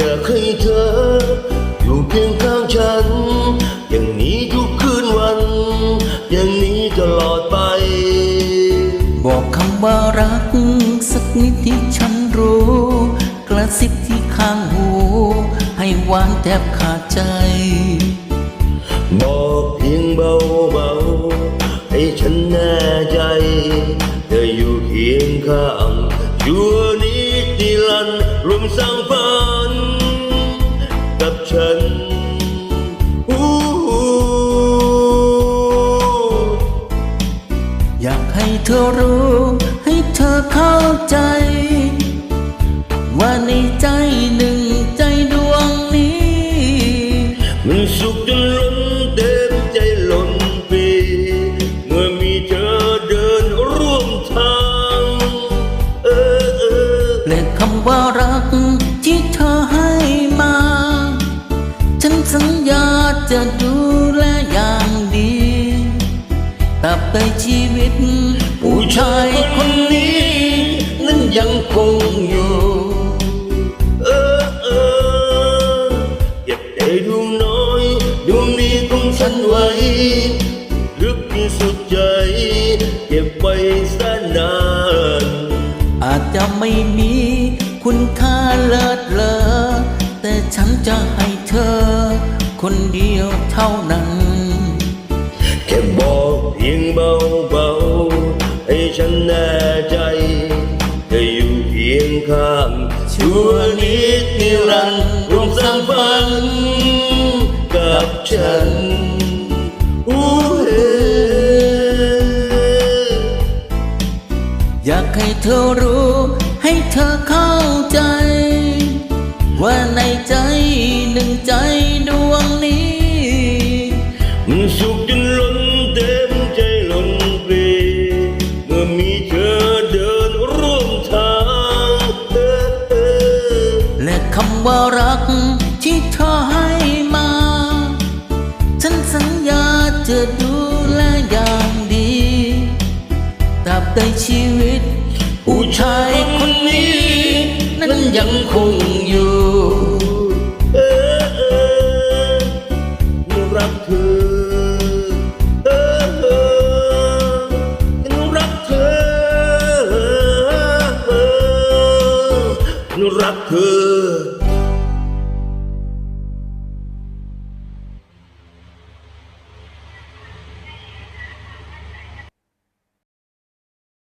อยากให้เธอ อยู่เพียงข้างฉัน อย่างนี้ทุกคืนวัน อย่างนี้ตลอดไป บอกคำว่ารัก สักนิดที่ฉันรู้ กระซิบที่ข้างหู ให้หวานแทบขาดใจบอกเพียงเบาๆให้ฉันแน่ใจ เธออยู่เคียงข้างอยู่ ดีลันดร์รวมสร้างฝันกับฉันอยากให้เธอรู้ ให้เธอเข้าใจ ว่าในใจ และคำว่ารักที่เธอให้มา ฉันสัญญาจะดูแลอย่างดีตราบใดชีวิต ผู้ชายคนนี้ นั้นยังคงอยู่ เออเออเก็บใจดวงน้อยดวงนี้ของฉันไว้ลึกที่สุดใจ เก็บไว้แส จะไม่มี คุณค่าเลิศเลอแต่ฉันจะให้เธอ คนเดียวเท่านั้น แค่บอกเพียงเบาๆให้ฉันแน่ใจจะอยู่เคียงข้างชั่วนิดนิรันดร์ร่วมสร้างฝันกับฉัน ให้เธอรู้ ให้เธอเข้าใจ ว่าในใจหนึ่งใจดวงนี้ มันสุขจนล้นเต็มใจล้นปเมื่อมีเธอเดินร่วมทางและคำว่ารักที่เธอให้มา ฉันสัญญาจะดูแลอย่างดีตราบใดชีวิต ผู้ชายคนนี้ นั้นยังคงอยู่ เออเออหนูรักเธอเออเออหนูรักเธอเออหนูรักเธอ